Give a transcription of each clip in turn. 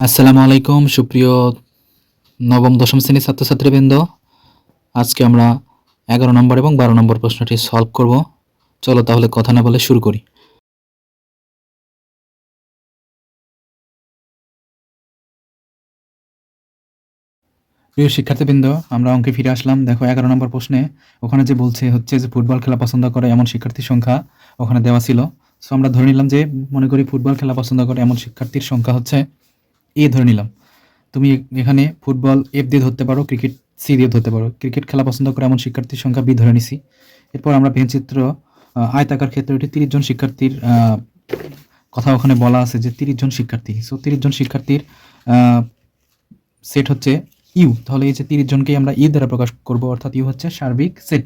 আসসালামু আলাইকুম, সুপ্রিয় নবম, দশম শ্রেণির ছাত্রছাত্রীবৃন্দ। আজকে আমরা এগারো নম্বর এবং বারো নম্বর প্রশ্নটি সলভ করব। চলো তাহলে কথা না বলে শুরু করি। প্রিয় শিক্ষার্থীবৃন্দ, আমরা অঙ্কে ফিরে আসলাম। দেখো, এগারো নম্বর প্রশ্নে ওখানে যে বলছে হচ্ছে যে ফুটবল খেলা পছন্দ করে এমন শিক্ষার্থীর সংখ্যা ওখানে দেওয়া ছিল। সো আমরা ধরে নিলাম যে মনে করি ফুটবল খেলা পছন্দ করে এমন শিক্ষার্থীর সংখ্যা হচ্ছে এ ধরে নিলাম। তুমি এখানে ফুটবল এফ দিয়ে ধরতে পারো, ক্রিকেট সি দিয়ে ধরতে পারো। ক্রিকেট খেলা পছন্দ করে এমন শিক্ষার্থীর সংখ্যা বি ধরে নিছি। এরপর আমরা ভেনচিত্র আয়তাকার ক্ষেত্রে ওটি তিরিশ জন শিক্ষার্থীর কথা ওখানে বলা আছে যে তিরিশ জন শিক্ষার্থী। সো তিরিশ জন শিক্ষার্থীর সেট হচ্ছে ইউ তাহলে এই যে তিরিশ জনকেই আমরা ইউ দ্বারা প্রকাশ করব, অর্থাৎ ইউ হচ্ছে সার্বিক সেট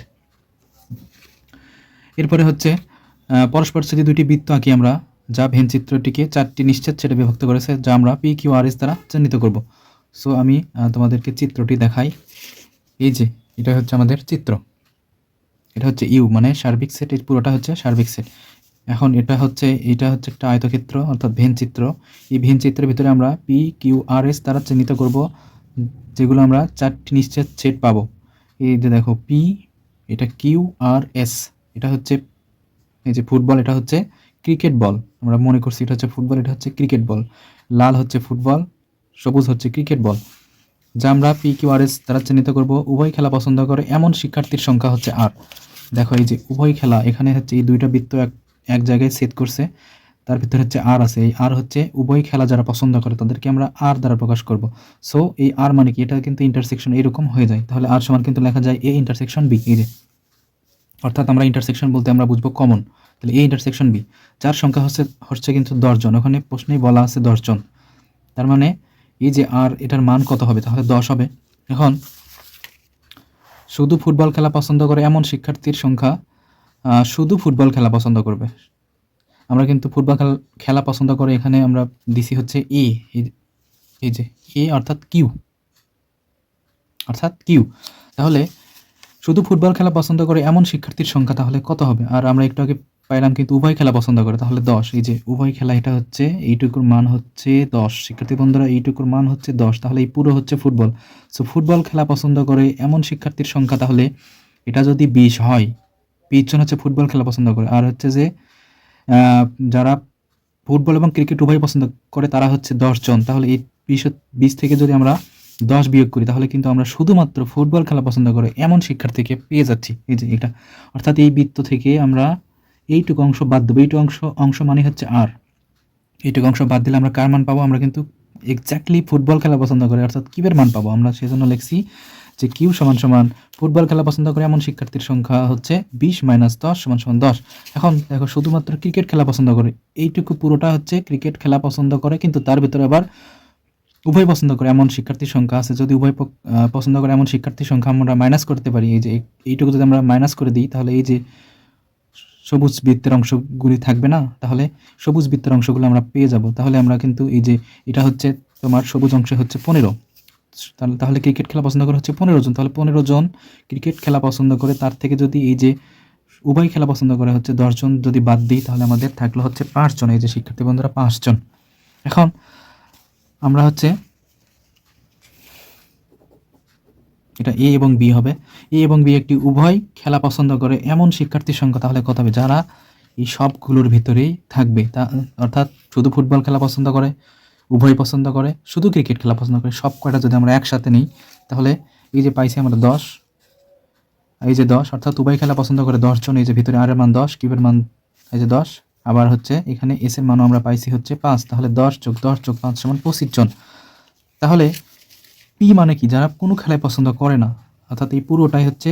এরপরে হচ্ছে পরস্পর যদি দুটি বৃত্ত আঁকি আমরা যা ভেন চিত্রটিকে চারটি নিশ্চিত সেটে বিভক্ত করেছে, যা আমরা পি কিউ আর এস দ্বারা চিহ্নিত করব। সো আমি তোমাদেরকে চিত্রটি দেখাই। এই যে, এটা হচ্ছে আমাদের চিত্র। এটা হচ্ছে ইউ মানে সার্বিক সেট এই পুরোটা হচ্ছে সার্বিক সেট এখন এটা হচ্ছে এটা হচ্ছে একটা আয়তক্ষেত্র, অর্থাৎ ভেন চিত্র। এই ভেন চিত্রের ভিতরে আমরা পি কিউ আর এস দ্বারা চিহ্নিত করব, যেগুলো আমরা চারটি নিশ্চিত সেট পাবো। এই যে দেখো পি এটা কিউ আর এস এটা হচ্ছে, এই যে ফুটবল, এটা হচ্ছে ক্রিকেট বল। আমরা মনে করছি এটা হচ্ছে ফুটবল, এটা হচ্ছে ক্রিকেট বল। লাল হচ্ছে ফুটবল, সবুজ হচ্ছে ক্রিকেট বল। যা আমরা পি কিউ আর এস দ্বারা চিহ্নিত করব। উভয় খেলা পছন্দ করে, এমন শিক্ষার্থীর সংখ্যা হচ্ছে আর দেখো এই যে উভয় খেলা, এখানে হচ্ছে এই দুইটা বৃত্ত এক এক জায়গায় সেট করছে। তার ভিতরে হচ্ছে আর আছে। এই আর হচ্ছে উভয় খেলা যারা পছন্দ করে, তাদেরকে আমরা আর দ্বারা প্রকাশ করব। সো, এই আর মানে কি? এটা কিন্তু ইন্টারসেকশন এরকম হয়ে যায়। তাহলে আর সমান কিন্তু লেখা যায় এ ইন্টারসেকশন বি এই যে, অর্থাৎ আমরা ইন্টারসেকশন বলতে আমরা বুঝব কমন তাহলে এ ইন্টারসেকশন বি যার সংখ্যা হচ্ছে হচ্ছে কিন্তু দশজন। ওখানে প্রশ্নেই বলা আছে দশজন। তার মানে এই যে আর এটার মান কত হবে? তাহলে দশ হবে। এখন, শুধু ফুটবল খেলা পছন্দ করে এমন শিক্ষার্থীর সংখ্যা শুধু ফুটবল খেলা পছন্দ করবে। আমরা কিন্তু ফুটবল খেলা খেলা পছন্দ করে এখানে আমরা দিছি হচ্ছে এ এই যে এ অর্থাৎ কিউ অর্থাৎ কিউ তাহলে, শুধু ফুটবল খেলা পছন্দ করে এমন শিক্ষার্থীর সংখ্যা তাহলে কত হবে? আর আমরা একটু আগে পাইলাম কিন্তু উভয় খেলা পছন্দ করে, তাহলে দশ। এই যে উভয় খেলা, এটা হচ্ছে, এইটুকুর মান হচ্ছে দশ। শিক্ষার্থী বন্ধুরা, এইটুকুর মান হচ্ছে দশ। তাহলে এই পুরো হচ্ছে ফুটবল। সো ফুটবল খেলা পছন্দ করে এমন শিক্ষার্থীর সংখ্যা, তাহলে এটা যদি বিশ হয়, বিশ জন হচ্ছে ফুটবল খেলা পছন্দ করে। আর হচ্ছে যে যারা ফুটবল এবং ক্রিকেট উভয় পছন্দ করে, তারা হচ্ছে দশ জন। তাহলে এই বিশ বিশ থেকে যদি আমরা দশ বিয়োগ করি, তাহলে কিন্তু আমরা শুধুমাত্র ফুটবল খেলা পছন্দ করে এমন শিক্ষার্থীকে পেয়ে যাচ্ছি। এই যে এটা। অর্থাৎ এই বৃত্ত থেকে আমরা এইটুকু অংশ বাদ দেবো। এইটুকু অংশ অংশ মানে হচ্ছে আর। এইটুকু অংশ বাদ দিলে আমরা কার মান পাবো? আমরা কিন্তু এক্স্যাক্টলি ফুটবল খেলা পছন্দ করে। অর্থাৎ কিউবের মান পাবো? আমরা সেজন্য লিখছি যে কিউ সমান সমান ফুটবল খেলা পছন্দ করে এমন শিক্ষার্থীর সংখ্যা হচ্ছে বিশ মাইনাস দশ সমান সমান দশ। এখন দেখো, শুধুমাত্র ক্রিকেট খেলা পছন্দ করে। এইটুকু পুরোটা হচ্ছে ক্রিকেট খেলা পছন্দ করে, কিন্তু তার ভিতরে আবার উভয় পছন্দ করে এমন শিক্ষার্থীর সংখ্যা আছে। যদি উভয় পছন্দ করে এমন শিক্ষার্থীর সংখ্যা আমরা মাইনাস করতে পারি, এই যে এইটুকু যদি আমরা মাইনাস করে দিই, তাহলে এই যে সবুজ বৃত্তের অংশগুলি থাকবে না? তাহলে সবুজ বৃত্তের অংশগুলো আমরা পেয়ে যাব। তাহলে আমরা কিন্তু এই যে এটা হচ্ছে তোমার সবুজ অংশে হচ্ছে পনেরো। তাহলে তাহলে ক্রিকেট খেলা পছন্দ করে হচ্ছে পনেরো জন। তাহলে পনেরো জন ক্রিকেট খেলা পছন্দ করে, তার থেকে যদি এই যে উভয় খেলা পছন্দ করে হচ্ছে দশজন যদি বাদ দিই, তাহলে আমাদের থাকল হচ্ছে পাঁচজন এই যে শিক্ষার্থী বন্ধুরা পাঁচজন এখন আমরা হচ্ছে এটা এ এবং বি হবে। এ এবং বি একটি উভয় খেলা পছন্দ করে, এমন শিক্ষার্থীর সংখ্যা তাহলে কত হবে? যারা এই সবগুলোর ভিতরেই থাকবে, তা অর্থাৎ শুধু ফুটবল খেলা পছন্দ করে, উভয় পছন্দ করে, শুধু ক্রিকেট খেলা পছন্দ করে, সব কয়টা যদি আমরা একসাথে নিই, তাহলে এই যে পাইছি আমরা দশ। এই যে দশ, অর্থাৎ উভয় খেলা পছন্দ করে দশজন এই যে ভিতরে আর এর মান দশ কিউবের মান এই যে দশ। আবার হচ্ছে এখানে এস এর মানও আমরা পাইছি হচ্ছে পাঁচ, তাহলে দশ যোগ দশ যোগ পাঁচ সমান পঁচিশ জন। তাহলে পি মানে কি? যারা কোনো খেলায় পছন্দ করে না। অর্থাৎ এই পুরোটাই হচ্ছে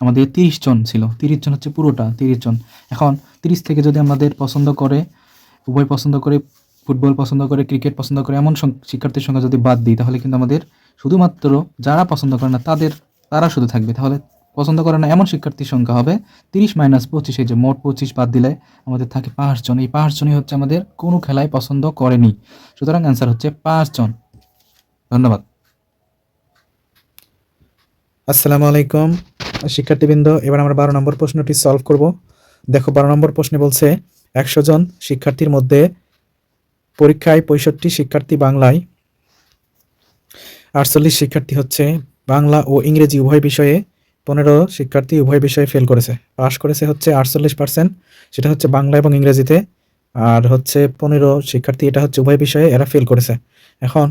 আমাদের তিরিশ জন ছিল। তিরিশ জন হচ্ছে পুরোটা, তিরিশ জন। এখন তিরিশ থেকে যদি আমাদের পছন্দ করে, উভয় পছন্দ করে, ফুটবল পছন্দ করে, ক্রিকেট পছন্দ করে, এমন শিক্ষার্থীর সংখ্যা যদি বাদ দিই, তাহলে কিন্তু আমাদের শুধুমাত্র যারা পছন্দ করে না, তাদের, তারা শুধু থাকবে। তাহলে পছন্দ করে না, এমন শিক্ষার্থীর সংখ্যা হবে তিরিশ মাইনাস পঁচিশ, এই যে মোট পঁচিশ বাদ দিলে আমাদের থাকে পাঁচজন এই পাঁচজনই হচ্ছে আমাদের কোনো খেলায় পছন্দ করেনি। সুতরাং অ্যান্সার হচ্ছে পাঁচজন ধন্যবাদ। আসসালামু আলাইকুম, শিক্ষার্থীবৃন্দ, এবার আমরা বারো নম্বর প্রশ্নটি সলভ করব। দেখো, বারো নম্বর প্রশ্নে বলছে, একশো জন শিক্ষার্থীর মধ্যে পরীক্ষায় পঁয়ষট্টি শিক্ষার্থী বাংলায়, আটচল্লিশ শিক্ষার্থী হচ্ছে বাংলা ও ইংরেজি উভয় বিষয়ে, পনেরো শিক্ষার্থী উভয় বিষয়ে ফেল করেছে। পাশ করেছে হচ্ছে আটচল্লিশ পার্সেন্ট সেটা হচ্ছে বাংলা এবং ইংরেজিতে, আর হচ্ছে পনেরো শিক্ষার্থী, এটা হচ্ছে উভয় বিষয়ে, এরা ফেল করেছে। এখন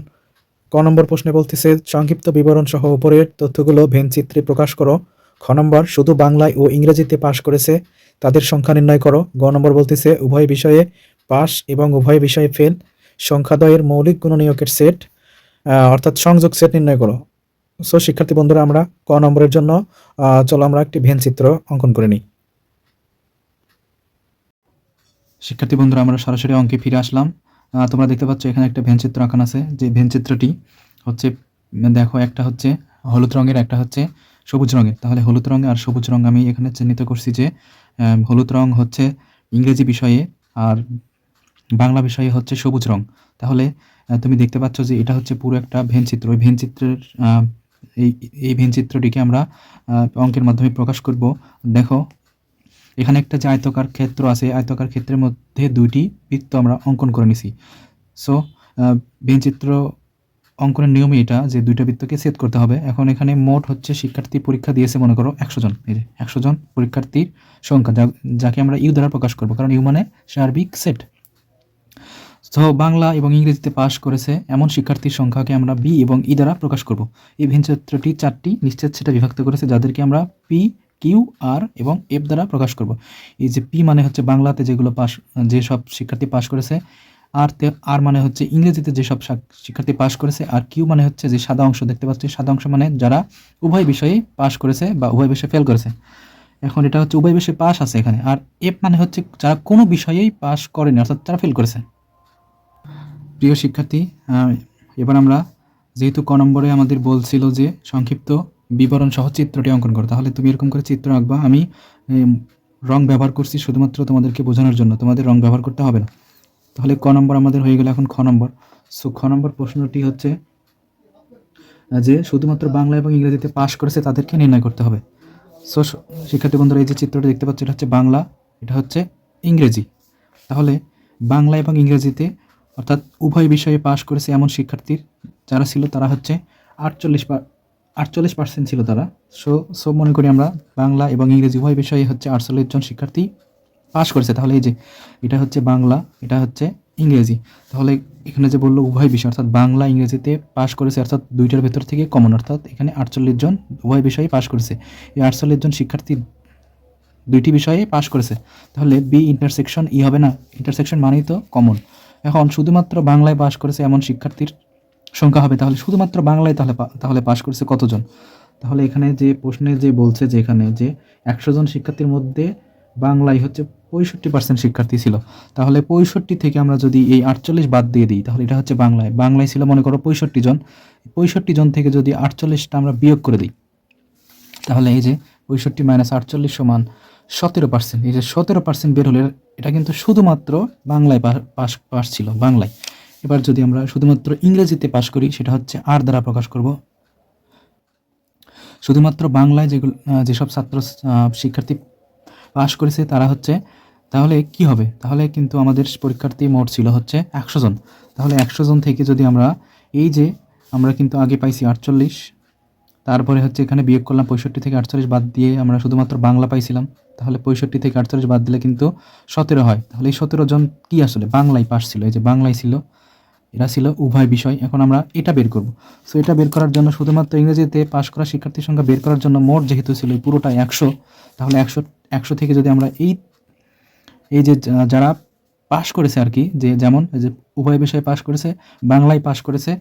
ক নম্বর প্রশ্নে বলতেছে, সংক্ষিপ্ত বিবরণ সহ উপরের তথ্যগুলো ভেনচিত্রে প্রকাশ করো। খ নম্বর, শুধু বাংলায় ও ইংরেজিতে পাশ করেছে, তাদের সংখ্যা নির্ণয় করো। গ নম্বর বলতেছে, উভয় বিষয়ে পাস এবং উভয় বিষয়ে ফেল সংখ্যাদ্বয়ের মৌলিক গুণনীয়কের সেট অর্থাৎ সংযোগ সেট নির্ণয় করো। সো, শিক্ষার্থী বন্ধুরা, আমরা ক নম্বরের জন্য চলো আমরা একটি ভেন চিত্র অঙ্কন করে নিই। শিক্ষার্থী বন্ধুরা, আমরা সরাসরি অঙ্কে ফিরে আসলাম। তোমরা দেখতে পাচ্ছ এখানে একটা ভেনচিত্র আঁকানো আছে। যে ভেনচিত্রটি হচ্ছে, দেখো, একটা হচ্ছে হলুদ রঙের, একটা হচ্ছে সবুজ রঙের। তাহলে হলুদ রঙ আর সবুজ রঙ আমি এখানে চিহ্নিত করছি যে হলুদ রঙ হচ্ছে ইংরেজি বিষয়ে আর বাংলা বিষয়ে হচ্ছে সবুজ রঙ। তাহলে তুমি দেখতে পাচ্ছ যে এটা হচ্ছে পুরো একটা ভেনচিত্র ওই ভেনচিত্রের এই এই ভেনচিত্রটিকে আমরা অঙ্কের মাধ্যমে প্রকাশ করব। দেখো এখানে একটা যে আয়তকার ক্ষেত্র আছে আয়তকার ক্ষেত্রের মধ্যে দুইটি বৃত্ত আমরা অঙ্কন করে নিছি। সো ভেনচিত্র অঙ্কনের নিয়মই এটা যে দুইটা বৃত্তকে সেট করতে হবে। এখন এখানে মোট হচ্ছে শিক্ষার্থী পরীক্ষা দিয়েছে, মনে করো, একশো জন। এই যে একশো জন পরীক্ষার্থীর সংখ্যা যাকে আমরা ইউ দ্বারা প্রকাশ করব, কারণ ইউ মানে সার্বিক সেট সো বাংলা এবং ইংরেজিতে পাশ করেছে এমন শিক্ষার্থীর সংখ্যাকে আমরা বি এবং ই দ্বারা প্রকাশ করব। এই ভেনচিত্রটি চারটি নিশ্চিত সেটা বিভক্ত করেছে, যাদেরকে আমরা পি কিউ, আর এবং এফ দ্বারা প্রকাশ করব। এই যে পি মানে হচ্ছে বাংলাতে যেগুলো পাস যেসব শিক্ষার্থী পাশ করেছে, আর তে, আর মানে হচ্ছে ইংরেজিতে যেসব শাক- শিক্ষার্থী পাশ করেছে, আর কিউ মানে হচ্ছে যে সাদা অংশ, দেখতে পাচ্ছি, সাদা অংশ মানে যারা উভয় বিষয়ে পাশ করেছে বা উভয় বিষয়ে ফেল করেছে। এখন এটা হচ্ছে উভয় বিষয়ে পাস আছে এখানে, আর এফ মানে হচ্ছে যারা কোনো বিষয়েই পাশ করেনি, অর্থাৎ তারা ফেল করেছে। প্রিয় শিক্ষার্থী এবার আমরা যেহেতু ক নম্বরে আমাদের বলছিল যে সংক্ষিপ্ত বিবরণ সহ চিত্রটি অঙ্কন করো। তাহলে তুমি এরকম করে চিত্র আঁকবা, আমি রং ব্যবহার করছি শুধুমাত্র তোমাদেরকে বোঝানোর জন্য, তোমাদের রং ব্যবহার করতে হবে না। তাহলে ক নম্বর আমাদের হয়ে গেল এখন খ নম্বর। সো খ নম্বর প্রশ্নটি হচ্ছে যে শুধুমাত্র বাংলা এবং ইংরেজিতে পাশ করেছে তাদেরকে নির্ণয় করতে হবে। সো, শিক্ষার্থী বন্ধুরা, এই যে চিত্রটি দেখতে পাচ্ছ, এটা হচ্ছে বাংলা, এটা হচ্ছে ইংরেজি। তাহলে বাংলা এবং ইংরেজিতে, অর্থাৎ উভয় বিষয়ে পাশ করেছে এমন শিক্ষার্থীর, যারা ছিল, তারা হচ্ছে আটচল্লিশ আটচল্লিশ পার্সেন্ট ছিল তারা। সো সো মনে করি আমরা বাংলা এবং ইংরেজি উভয় বিষয়ে হচ্ছে আটচল্লিশ জন শিক্ষার্থী পাশ করেছে। তাহলে এই যে এটা হচ্ছে বাংলা, এটা হচ্ছে ইংরেজি। তাহলে এখানে যে বলল উভয় বিষয়, অর্থাৎ বাংলা, ইংরেজিতে পাশ করেছে, অর্থাৎ দুইটার ভেতর থেকে কমন অর্থাৎ এখানে আটচল্লিশ জন উভয় বিষয়ে পাশ করেছে। এই আটচল্লিশ জন শিক্ষার্থী দুইটি বিষয়ে পাশ করেছে। তাহলে বি ইন্টারসেকশন ই হবে না? ইন্টারসেকশন মানেই তো কমন এখন শুধুমাত্র বাংলায় পাশ করেছে এমন শিক্ষার্থীর সংখ্যা হবে। তাহলে শুধুমাত্র বাংলায় তাহলে তাহলে পাশ করেছে কতজন? তাহলে এখানে যে প্রশ্নে যে বলছে যে এখানে যে একশো জন শিক্ষার্থীর মধ্যে বাংলায় হচ্ছে পঁয়ষট্টি পার্সেন্ট শিক্ষার্থী ছিল। তাহলে পঁয়ষট্টি থেকে আমরা যদি এই আটচল্লিশ বাদ দিয়ে দিই, তাহলে এটা হচ্ছে বাংলায়। বাংলায় ছিল মনে করো পঁয়ষট্টি জন। পঁয়ষট্টি জন থেকে যদি আটচল্লিশটা আমরা বিয়োগ করে দিই, তাহলে এই যে পঁয়ষট্টি মাইনাস আটচল্লিশ সমান সতেরো পার্সেন্ট এই যে সতেরো পার্সেন্ট বের হলে এটা কিন্তু শুধুমাত্র বাংলায় পা- পাস পাস ছিল, বাংলায়। এবার যদি আমরা শুধুমাত্র ইংরেজিতে পাশ করি, সেটা হচ্ছে আর দ্বারা প্রকাশ করব। শুধুমাত্র বাংলায় যেগুলো যেসব ছাত্র শিক্ষার্থী পাশ করেছে, তারা হচ্ছে, তাহলে কি হবে? তাহলে কিন্তু আমাদের পরীক্ষার্থী মোট ছিল হচ্ছে একশো জন। তাহলে একশো জন থেকে যদি আমরা, এই যে আমরা কিন্তু আগে পাইছি আটচল্লিশ, তারপরে হচ্ছে এখানে বিয়োগ করলাম পঁয়ষট্টি থেকে আটচল্লিশ বাদ দিয়ে আমরা শুধুমাত্র বাংলা পাইছিলাম, তাহলে পঁয়ষট্টি থেকে আটচল্লিশ বাদ দিলে কিন্তু সতেরো হয়। তাহলে এই সতেরো জন কি আসলে? বাংলায় পাস ছিল। এই যে বাংলায় ছিল এরা ছিল উভয় বিষয়। এখন আমরা এটা বের করব। সো এটা বের করার জন্য শুধুমাত্র ইংরেজিতে পাশ করা শিক্ষার্থীর সংখ্যা বের করার জন্য মোট যেহেতু ছিল পুরোটা একশো, তাহলে একশো একশো থেকে যদি আমরা এই এই যে যারা পাশ করেছে আর কি, যে যেমন যে উভয় বিষয়ে পাশ করেছে, বাংলায় পাশ করেছে,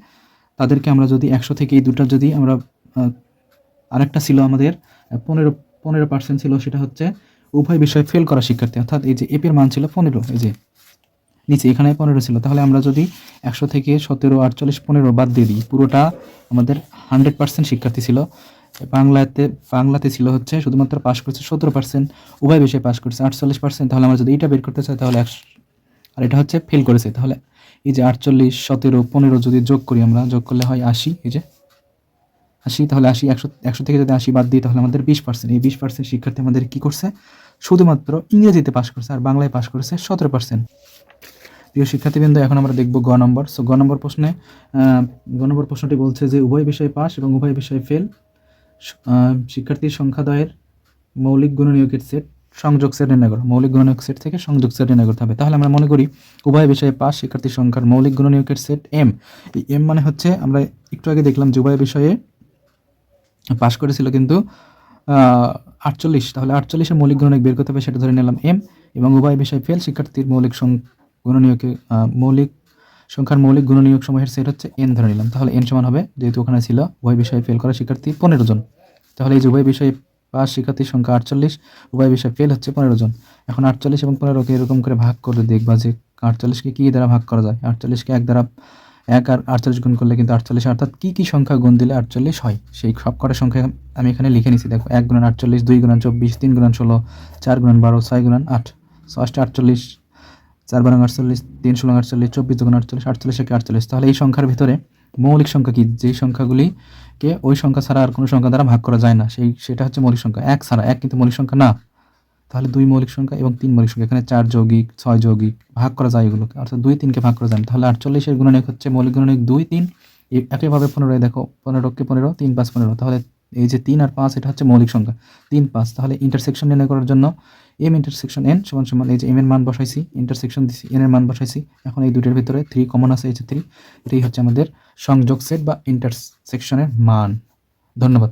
তাদেরকে আমরা যদি একশো থেকে এই দুটা যদি আমরা আরেকটা ছিল আমাদের পনেরো পনেরো পার্সেন্ট ছিল, সেটা হচ্ছে উভয় বিষয়ে ফেল করা শিক্ষার্থী। অর্থাৎ এই যে এপের মান ছিল পনেরো, এই যে নিচে এখানে পনেরো ছিল। তাহলে আমরা যদি একশো থেকে সতেরো, আটচল্লিশ, পনেরো বাদ দিয়ে দিই, পুরোটা আমাদের হান্ড্রেড পার্সেন্ট শিক্ষার্থী ছিল। বাংলাতে বাংলাতে ছিল হচ্ছে শুধুমাত্র পাশ করছে সতেরো পার্সেন্ট, উভয় বিষয়ে পাশ করছে আটচল্লিশ পার্সেন্ট। তাহলে আমরা যদি এটা বের করতে চাই, তাহলে একশো আর এটা হচ্ছে ফেল করেছে। তাহলে এই যে আটচল্লিশ, সতেরো, পনেরো যদি যোগ করি আমরা, যোগ করলে হয় আশি, এই যে আশি, তাহলে আশি, একশো একশো থেকে যদি আশি বাদ দিই, তাহলে আমাদের বিশ পার্সেন্ট। এই বিশ পার্সেন্ট শিক্ষার্থী আমাদের কী করছে? শুধুমাত্র ইংরেজিতে পাশ করছে আর বাংলায় পাশ করেছে সতেরো পার্সেন্ট। প্রিয় শিক্ষার্থীবৃন্দ, এখন আমরা দেখব গ নম্বর। সো গ নম্বর প্রশ্নে গ নম্বর প্রশ্নটি বলছে যে, উভয় বিষয়ে পাস এবং উভয় বিষয়ে ফেল শিক্ষার্থীর সংখ্যাদয়ের মৌলিক গুণনীয়কের সেট, সংযোগ সেট নির্ণয় করো। মৌলিক গুণনীয়ক সেট থেকে সংযোগ সেট নির্ণয় করতে হবে। তাহলে আমরা মনে করি, উভয় বিষয়ে পাস শিক্ষার্থীর সংখ্যার মৌলিক গুণনীয়কের সেট এম এই এম মানে হচ্ছে, আমরা একটু আগে দেখলাম যে, উভয় বিষয়ে পাস করেছিল কিন্তু আটচল্লিশ। তাহলে আটচল্লিশের মৌলিক গুণনীয়ক বের করতে হবে, সেটা ধরে নিলাম এম এবং উভয় বিষয়ে ফেল, শিক্ষার্থীর মৌলিক গুণনীয়কে মৌলিক, সংখ্যার মৌলিক গুণনীয়ক সমূহের সেট হচ্ছে এন ধরে নিলাম। তাহলে এন সমান হবে, যেহেতু ওখানে ছিল উভয় বিষয়ে ফেল করা শিক্ষার্থী পনেরো জন। তাহলে এই যে উভয় বিষয়ে পাস শিক্ষার্থীর সংখ্যা আটচল্লিশ উভয় বিষয়ে ফেল হচ্ছে পনেরো জন। এখন আটচল্লিশ এবং পনেরোকে এরকম করে ভাগ করে দেখবা যে আটচল্লিশকে কী দ্বারা ভাগ করা যায়? আটচল্লিশকে এক দ্বারা এক আর আটচল্লিশ গুণ করলে কিন্তু আটচল্লিশ, অর্থাৎ কী কী সংখ্যা গুণ দিলে আটচল্লিশ হয়? সেই সব কটা সংখ্যা আমি এখানে লিখে নিছি। দেখো, এক গুণন আটচল্লিশ, দুই গুণন চব্বিশ, তিন গুণন ষোলো, চার গুণন বারো, ছয় গুণন আট। আটটা আটচল্লিশ চার বারং আটচল্লিশ, তিন ষোলো আটচল্লিশ, চব্বিশ দুগুণ আটচল্লিশ আটচল্লিশ একে আটচল্লিশ। তাহলে এই সংখ্যার ভিতরে মৌলিক সংখ্যা কি? যেই সংখ্যাগুলিকে ওই সংখ্যা ছাড়া আর কোনো সংখ্যা দ্বারা ভাগ করা যায় না। সেই, সেটা হচ্ছে মৌলিক সংখ্যা। এক ছাড়া, এক কিন্তু মৌলিক সংখ্যা না। তাহলে দুই মৌলিক সংখ্যা এবং তিন মৌলিক সংখ্যা। এখানে চার যৌগিক, ছয় যৌগিক ভাগ করা যায় এগুলোকে। অর্থাৎ দুই তিনকে ভাগ করা যায় না। তাহলে আটচল্লিশের গুণনীয়ক হচ্ছে মৌলিক গুণনীয়ক দুই, তিন। একইভাবে পনেরোয় দেখো, পনেরোকে পনেরো, তিন পাঁচ পনেরো। তাহলে এই যে তিন আর পাঁচ, এটা হচ্ছে মৌলিক সংখ্যা। তিন পাঁচ, তাহলে ইন্টারসেকশন নির্ণয় করার জন্য এম ইন্টারসেকশন এন সমান সমান এই যে এম এর মান বসাইছি ইন্টারসেকশন দিছি এন এর মান বসাইছি। এখন এই দুটোর ভিতরে থ্রি কমন আছে, এই যে থ্রি এটাই হচ্ছে আমাদের সংযোগ সেট বা ইন্টারসেকশনের মান। ধন্যবাদ।